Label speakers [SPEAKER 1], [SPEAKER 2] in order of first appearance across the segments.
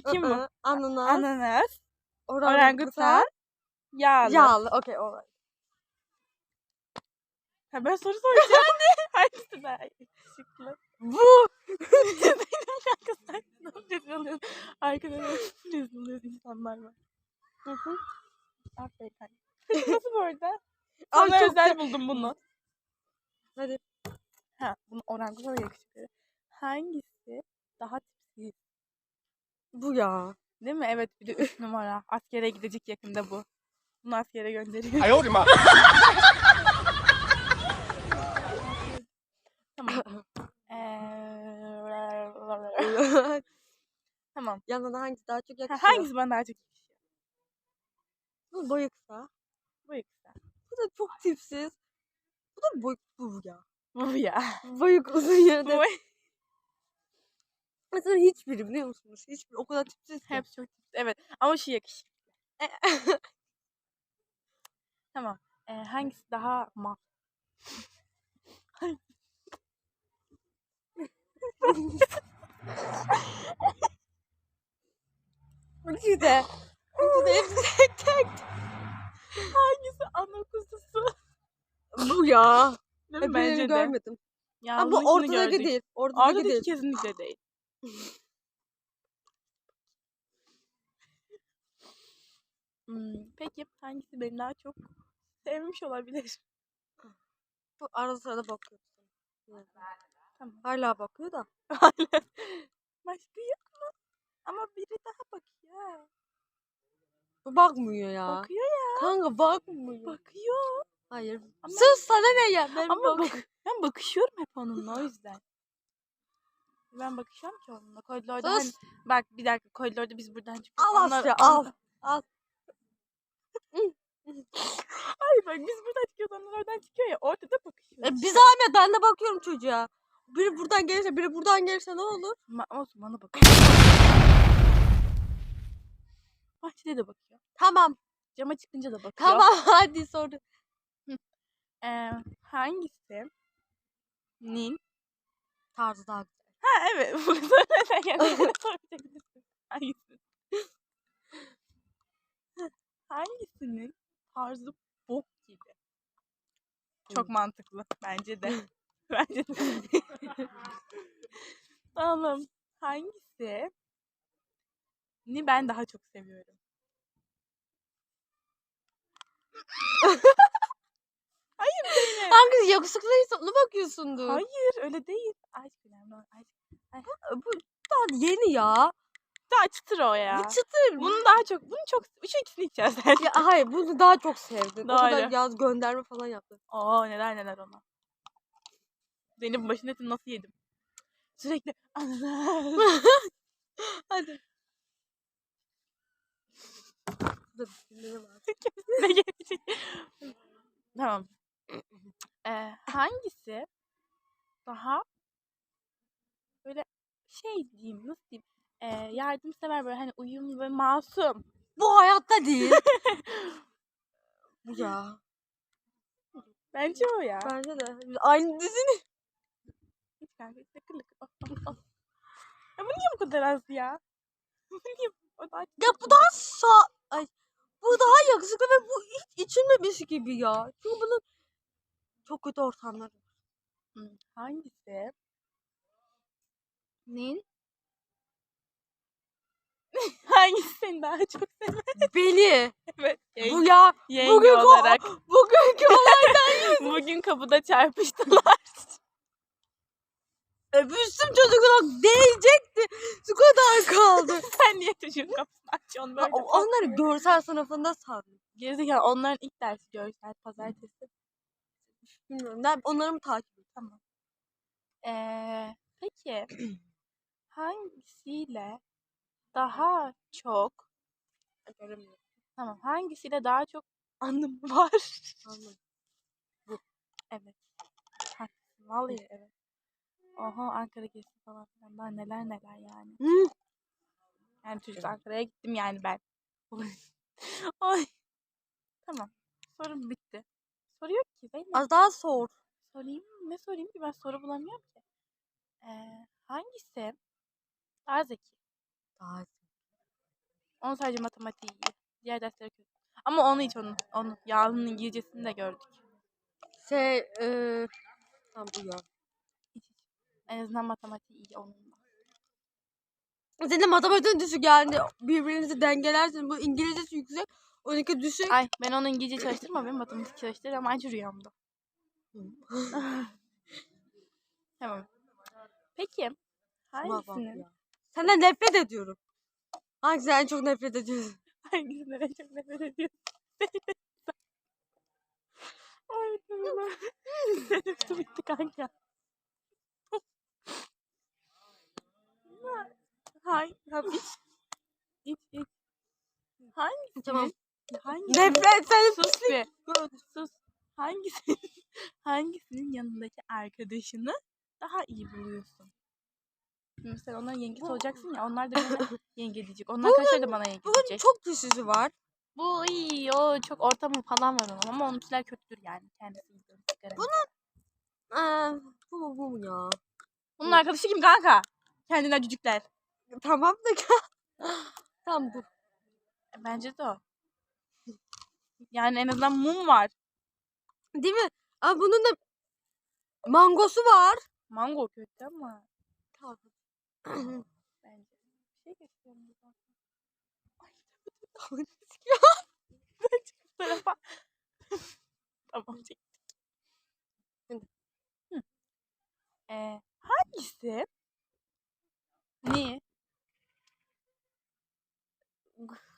[SPEAKER 1] Tamam kim bu?
[SPEAKER 2] Ananas.
[SPEAKER 1] Ananas,
[SPEAKER 2] Orangutan.
[SPEAKER 1] yağlı.
[SPEAKER 2] Yağlı. Okey alright.
[SPEAKER 1] Ha, ben soru soracağım. Hangisi daha yakışıklı?
[SPEAKER 2] Bu.
[SPEAKER 1] Benim arkadaşlar rezil oluyor. Arkadaşlar rezil oluyor insanlar var. Hı. Aferin. Nasıl bu arada?
[SPEAKER 2] Ay,
[SPEAKER 1] Sana
[SPEAKER 2] çok
[SPEAKER 1] özel buldum bunu.
[SPEAKER 2] Hadi.
[SPEAKER 1] Ha, bunu orangutan yakışıklı. Hangisi daha tipsiz?
[SPEAKER 2] Bu ya.
[SPEAKER 1] Değil mi? Evet bir de 3 numara. Askere gidecek yakında bu. Bunu askere gönderiyor.
[SPEAKER 3] Ay oğlum
[SPEAKER 1] tamam. Tamam.
[SPEAKER 2] Yanına hangisi daha çok yakışıyor?
[SPEAKER 1] Hangisi bana daha çok yakışıyor?
[SPEAKER 2] Bu boyu kısa.
[SPEAKER 1] Boyu kısa.
[SPEAKER 2] Bu da çok tipsiz. Bu da boyu bu ya.
[SPEAKER 1] Bu ya.
[SPEAKER 2] Boyu uzun yerde.
[SPEAKER 1] Boy...
[SPEAKER 2] Mesela hiçbiri biliyor musunuz? Hiçbiri o kadar tipsiz ki.
[SPEAKER 1] hepsi çok tipsiz. Evet ama şu yakışıklı. Tamam. Ee, hangisi daha mal?
[SPEAKER 2] İkisi de. İkisi de hepsi tek tek.
[SPEAKER 1] Hangisi ana kuzusu?
[SPEAKER 2] Bu ya.
[SPEAKER 1] Değil mi? Bence de.
[SPEAKER 2] görmedim. Ha,
[SPEAKER 1] Yağlının
[SPEAKER 2] bu
[SPEAKER 1] içini
[SPEAKER 2] ortadaki
[SPEAKER 1] gördük.
[SPEAKER 2] değil. Ortadaki
[SPEAKER 1] Ortadaki
[SPEAKER 2] değil.
[SPEAKER 1] kesinlikle değil. Hmm, peki hangisi beni daha çok sevmiş olabilir?
[SPEAKER 2] Bu arada sırada bakıyorsun. Evet.
[SPEAKER 1] Tamam.
[SPEAKER 2] Hala bakıyor da.
[SPEAKER 1] Başka yok mu? Ama biri daha bakıyor.
[SPEAKER 2] Bu bakmıyor ya.
[SPEAKER 1] Bakıyor ya.
[SPEAKER 2] Kanka bakmıyor.
[SPEAKER 1] Bakıyor.
[SPEAKER 2] Hayır.
[SPEAKER 1] Ama-
[SPEAKER 2] Sus sana ne ya? Ben
[SPEAKER 1] Ama
[SPEAKER 2] bak.
[SPEAKER 1] bak, ben bakışıyorum hep onunla o yüzden. Ben bakışıyorum ki onunla. Koridorda hani,
[SPEAKER 2] Sus.
[SPEAKER 1] bak bir dakika koridorda biz buradan çıkıyoruz.
[SPEAKER 2] Al Asya al. Al.
[SPEAKER 1] Hayır bak biz buradan çıkıyoruz onlar oradan çıkıyor ya ortada
[SPEAKER 2] E,
[SPEAKER 1] bakışıyoruz.
[SPEAKER 2] bir zahmet ben de bakıyorum çocuğa. Biri buradan gelirse biri buradan gelirse ne olur?
[SPEAKER 1] Ma olsun bana bakıyor. Bahçede de bakıyor.
[SPEAKER 2] Tamam.
[SPEAKER 1] Cama çıkınca da bakıyor.
[SPEAKER 2] Tamam hadi sor.
[SPEAKER 1] Ee, hangisi? Nin.
[SPEAKER 2] Tarzı daha güzel.
[SPEAKER 1] Ha evet. Bu soruya gelmeden sorabilirsin. Hangisi? Hangisinin tarzı bok gibi? Çok mantıklı. Bence de. Bence de. tamam. Hangisi? Ni ben daha çok seviyorum. Hayır Zeynep.
[SPEAKER 2] Hangisi yakışıklıysa ona bakıyorsundur.
[SPEAKER 1] Hayır öyle değil. Aşk önemli. olan Aşk.
[SPEAKER 2] Bu daha yeni ya.
[SPEAKER 1] Daha çıtır o ya.
[SPEAKER 2] Bir çıtır.
[SPEAKER 1] Bunu daha çok, bunu çok, şu ikisini içeceğiz sen.
[SPEAKER 2] Ya hayır bunu daha çok sevdim. O kadar
[SPEAKER 1] Doğru.
[SPEAKER 2] yaz gönderme falan yaptı.
[SPEAKER 1] Oo neler neler ona. Zeynep'in başının etini nasıl yedim? Sürekli ananas.
[SPEAKER 2] Hadi. Burada düşünmeleri var.
[SPEAKER 1] Ne gelecek? tamam. Ee, hangisi daha böyle şey diyeyim nasıl diyeyim ee, yardımsever böyle hani uyumlu ve masum.
[SPEAKER 2] Bu hayatta değil. Bu ya.
[SPEAKER 1] Bence o ya.
[SPEAKER 2] Bence de. Aynı dizini.
[SPEAKER 1] Hiç kanka hiç lıkır lıkır. Oh, oh, oh. Ya bu niye bu kadar az ya? Bu niye o daha
[SPEAKER 2] Ya bu daha sağ... Ay. Bu daha yakışıklı ve bu hiç içilmemiş gibi ya. Çünkü bunun çok kötü ortamları.
[SPEAKER 1] Hangisi? Nin? Hangisini daha çok seviyorsun?
[SPEAKER 2] Beni.
[SPEAKER 1] Evet.
[SPEAKER 2] Bu ya.
[SPEAKER 1] yenge
[SPEAKER 2] bugün
[SPEAKER 1] olarak.
[SPEAKER 2] Bugünkü olay
[SPEAKER 1] Bugün kapıda çarpıştılar.
[SPEAKER 2] öpüştüm çocuklar değecekti. Şu kadar kaldı.
[SPEAKER 1] Sen niye çocuğun kapısını açıyorsun böyle?
[SPEAKER 2] o- onları görsel sınıfında sandım.
[SPEAKER 1] Gerizekalı onların ilk dersi görsel pazartesi.
[SPEAKER 2] Bilmiyorum. Ben onları mı takip?
[SPEAKER 1] Tamam. Ee, peki hangisiyle daha çok tamam hangisiyle daha çok anım var?
[SPEAKER 2] Anladım.
[SPEAKER 1] Evet. Haklısın. Vallahi evet. Oha Ankara gezisi falan filan. Daha neler neler yani.
[SPEAKER 2] Hı.
[SPEAKER 1] Yani çocuk Ankara'ya gittim yani ben. Ay. Tamam. Sorum bitti. Soru yok ki Zeynep.
[SPEAKER 2] Az daha sor.
[SPEAKER 1] Sorayım? Ne sorayım ki? Ben soru bulamıyorum ki. Ee, hangisi daha zeki?
[SPEAKER 2] Daha
[SPEAKER 1] Onun sadece matematiği iyi. Diğer dersleri kötü. Ama onu hiç onu. Onu. Yağlı'nın İngilizcesini de gördük.
[SPEAKER 2] Şey eee tam bu ya.
[SPEAKER 1] Hiç, hiç. En azından matematiği iyi onun da.
[SPEAKER 2] Senin matematiğin düşük yani birbirinizi dengelersiniz. Bu İngilizcesi yüksek. Onunki düşük.
[SPEAKER 1] Ay ben onu İngilizce çalıştırma benim matematik çalıştır ama acı rüyamda. tamam. Peki.
[SPEAKER 2] Ya. Senden nefret ediyorum. Hangisinden en çok nefret ediyorsun?
[SPEAKER 1] Hangisinden en çok nefret ediyorsun? Ay tamam. Teneffüsü bitti kanka. Hay, tamam iç. İç, iç. Hangisinin?
[SPEAKER 2] Tamam.
[SPEAKER 1] Hangisinin?
[SPEAKER 2] Nefret seni
[SPEAKER 1] Sus be. Sus. Hangisinin, hangisinin yanındaki arkadaşını daha iyi buluyorsun? Sen onların yengesi olacaksın ya. Onlar da bana yenge diyecek. Onlar arkadaşlar da bana yenge
[SPEAKER 2] Bunun
[SPEAKER 1] diyecek.
[SPEAKER 2] çok düşüşü var.
[SPEAKER 1] Bu iyi. O çok ortamı falan var onun ama onunkiler kötüdür yani. Kendisi iyi. böyle sigara içer.
[SPEAKER 2] Ee, bu mu bu mu ya?
[SPEAKER 1] Bunun arkadaşı kim kanka? Kendinden cücükler.
[SPEAKER 2] Tamam da Tamam bu.
[SPEAKER 1] E, Bence de o. Yani en azından mum var.
[SPEAKER 2] Değil mi? Ama bunun da mangosu var.
[SPEAKER 1] Mango kötü ama
[SPEAKER 2] Tamam.
[SPEAKER 1] bence. Şey gösteriyorum buradan. Ay, ben çıkıp bu tarafa. tamam çek.
[SPEAKER 2] Hadi.
[SPEAKER 1] Hı. Ee, hangisi? Niye?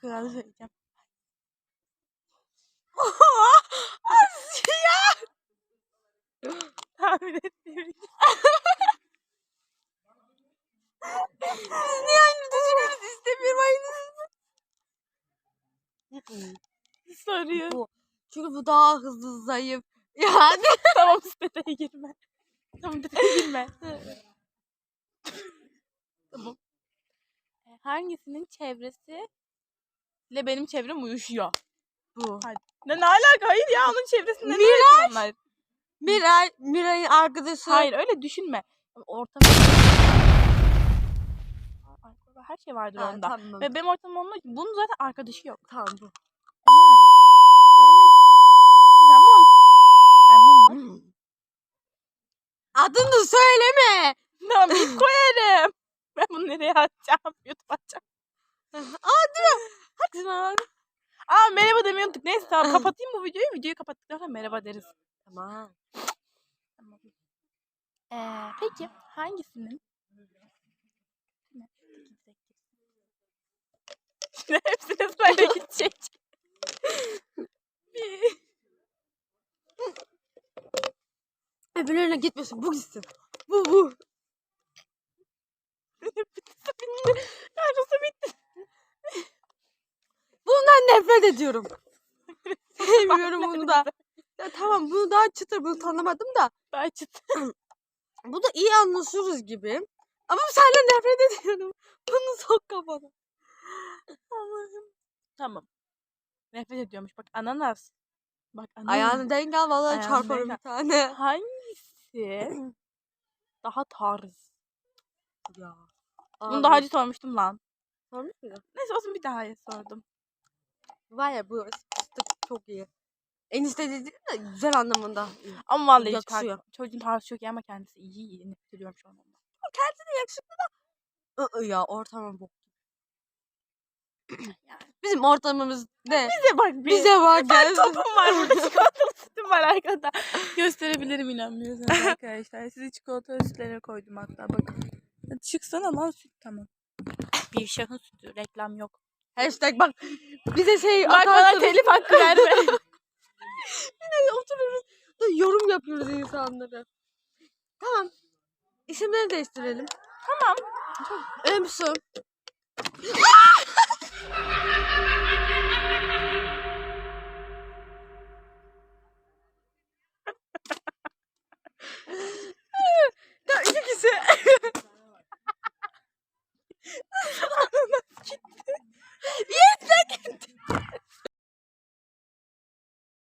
[SPEAKER 1] Kralı söyleyeceğim. Tahmin etmiyorum.
[SPEAKER 2] Biz niye aynı düşünüyoruz? İstemiyorum aynısını.
[SPEAKER 1] Soruyor.
[SPEAKER 2] bu. Çünkü bu daha hızlı zayıf. Yani.
[SPEAKER 1] tamam detaya girme. Tamam detaya girme. tamam. E, Hangisinin çevresi ile benim çevrem uyuşuyor?
[SPEAKER 2] bu.
[SPEAKER 1] Ne, ne alaka? Hayır ya onun çevresinde ne yapıyor onlar?
[SPEAKER 2] Miray, Miray'ın arkadaşı.
[SPEAKER 1] Hayır öyle düşünme. Ortam... Her şey vardır
[SPEAKER 2] Ha,
[SPEAKER 1] onda.
[SPEAKER 2] tamam.
[SPEAKER 1] Ve benim ortamım onunla bunun zaten arkadaşı yok.
[SPEAKER 2] Tamam bu.
[SPEAKER 1] Ben mum.
[SPEAKER 2] Adını söyleme.
[SPEAKER 1] Tamam bir koyarım. Ben bunu nereye atacağım? YouTube atacağım.
[SPEAKER 2] Hadi lan.
[SPEAKER 1] Aa merhaba demeyi unuttuk. Neyse tamam kapatayım bu videoyu. Videoyu kapattıktan sonra merhaba deriz.
[SPEAKER 2] Tamam.
[SPEAKER 1] Tamam. Ee, peki hangisinin? Hepsine sırayla gidecek.
[SPEAKER 2] Öbürlerine gitmesin. Bu gitsin. Bu bu.
[SPEAKER 1] Yarısı bitti.
[SPEAKER 2] Bundan nefret ediyorum. Sevmiyorum bunu da. Ya tamam bunu daha çıtır bunu tanımadım da.
[SPEAKER 1] Daha çıt.
[SPEAKER 2] Bu da iyi anlaşıyoruz gibi. Ama senden nefret ediyorum. Bunu sok kafana.
[SPEAKER 1] Allah'ım. Tamam. Nefret ediyormuş. Bak ananas. Bak ananas.
[SPEAKER 2] Ayağını denk al vallahi
[SPEAKER 1] Ayağını
[SPEAKER 2] çarparım bir tane.
[SPEAKER 1] Hangisi daha tarz?
[SPEAKER 2] Ya.
[SPEAKER 1] Bunu daha önce sormuştum lan.
[SPEAKER 2] Sormuş muydun?
[SPEAKER 1] Neyse olsun bir daha sordum.
[SPEAKER 2] Var ya bu fıstık çok iyi. Enişte dedi de güzel anlamında.
[SPEAKER 1] Ama vallahi hiç
[SPEAKER 2] Yakışıyor.
[SPEAKER 1] tar- çocuğun tarzı çok iyi ama kendisi iyi iyi. Nefret ediyorum şu an ondan.
[SPEAKER 2] Yakışıklı da. Iı, ya ortamım bok.
[SPEAKER 1] Yani.
[SPEAKER 2] Bizim ortamımız ne?
[SPEAKER 1] Bize bak bir.
[SPEAKER 2] Bize
[SPEAKER 1] Ben
[SPEAKER 2] gel.
[SPEAKER 1] topum var burada çikolatalı sütüm var arkada. Gösterebilirim inanmıyorsanız arkadaşlar. Sizi çikolatalı sütlere koydum hatta bakın. Hadi Çıksana lan süt tamam. Bir şahın sütü reklam yok.
[SPEAKER 2] Hashtag bak bize şey
[SPEAKER 1] Bak bana
[SPEAKER 2] atarsınız.
[SPEAKER 1] telif hakkı verme.
[SPEAKER 2] oturuyoruz. da Yorum yapıyoruz insanlara. Tamam. İsimleri değiştirelim.
[SPEAKER 1] tamam.
[SPEAKER 2] Emsu.